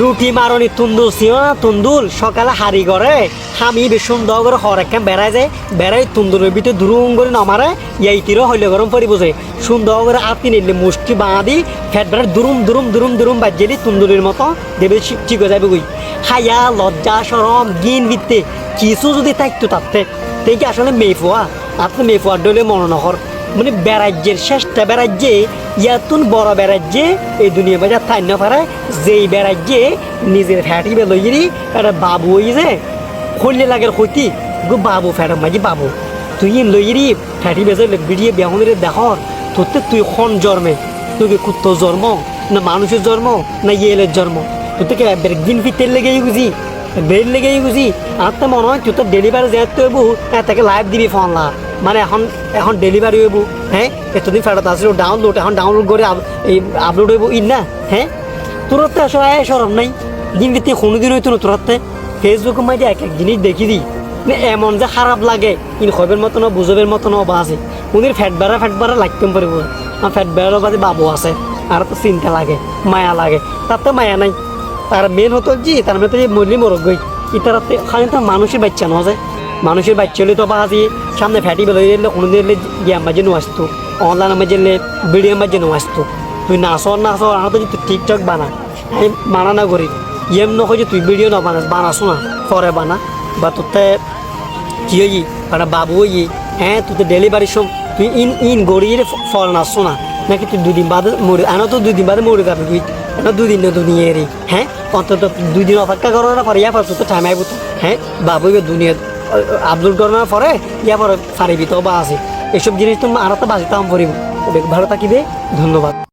রুটি মারনি তুন্দুল সিও না? তুন্দুল সকালে হারি করে আমি বেশ সুন্দর করে হর একখান বেড়াই যায় বেড়াই তুন্দুলের ভিতরে দুরুম করে নমারে ইয়াইতিরও হইলে গরম পরি বসে সুন্দর করে আতি নিলে মুষ্টি বাঁধি ফ্যাট বেড়ার দুরুম দুরুম দুরুম দুরুম বাজিয়ে তুন্দুলের মতো, দেবে ঠিক হয়ে যাবে গুই হায়া, লজ্জা সরম গিন বিত্তে কিছু যদি থাকতো তাতে। ঠিক আসলে মেয়ে মেফুয়া আপনি মেয়ে মেফুয়ার ডলে মনোনহর মানে বেড়াজ্যের শেষটা বেড়াজ্যে ইয়াতুন বড় বেড়াজ্যে এই দুনিয়া বাজার থাই না পারে যেই বেড়াজ্যে নিজের ফ্যাটি বেলইরি একটা বাবু হই যে হইলে লাগের হইতি গো বাবু ফ্যাটার মাঝি বাবু। তুই লইরি ফ্যাটি বেজে বিড়িয়ে বেহনের দেখর তোতে তুই খন জন্মে তুই কি জন্ম, না মানুষের জন্ম, না ইয়েলের জন্ম। তোর থেকে দিন ফিতের লেগে বুঝি বেল লেগে বুঝি, আর তো মনে হয় তুই তো ডেলিভারি যেতে হইব তাকে লাইভ দিবি ফোন লা। মানে এখন এখন ডেলিভারি হইব হ্যাঁ এতদিন ফেরত আসলে ডাউনলোড এখন ডাউনলোড করে এই আপলোড হইব, ইন না হ্যাঁ তোর তো আয় সরম নাই। দিন দিতে কোনো দিন হইতো না তোর ফেসবুকের মাঝে এক এক জিনিস দেখি দি। মানে এমন যে খারাপ লাগে, ইন খবের মতো না বুঝবের মতো না বা আছে উনির ফ্যাট বাড়া ফ্যাট বাড়া লাগতেম পারিব। আমার ফ্যাট বাড়ার বাদে বাবু আছে, আর তো চিন্তা লাগে, মায়া লাগে। তার তো মায়া নাই। তার মেন হতো জি তার মেয়ে তো যে মরলি মরক গই। ইতারাতে খালি তো মানুষের বাচ্চা নয় যে মানুষের বাচ্চা হলে তো বা সামনে ফ্যাটি বেলো এলে কোনো দিন গিয়ে মাঝে নো আসতো। অনলাইন মাঝে ভিডিও মাঝে নো আসতো। তুই নাচ নাচ আর তো তুই টিকটক বানা। আমি মানা না করি। ইয়েম নকয় যে তুই ভিডিও না বানাস বানাস না পরে বানা। বা তোতে কি হই মানে বাবু হই হ্যাঁ তুই তো ডেলিভারি সব তুই ইন ইন গড়িয়ে ফল নাচছো না নাকি তুই দুদিন বাদে মরে আনা তো দুদিন বাদে মরে যাবে তুই। এনা দুদিন না দুনিয়া রে। হ্যাঁ? অন্তত দুই দিন অপেক্ষা করার না পরে ইয়া পর তো টাইম আইব তো। হ্যাঁ? বাবু দুনিয়া আপলোড করমা পরে ইয়া পরে ফারিবি তো বা আছে। এসব জিনিস তো আর তো বাজিতাম পরিব ভালো থাকিবে। ধন্যবাদ।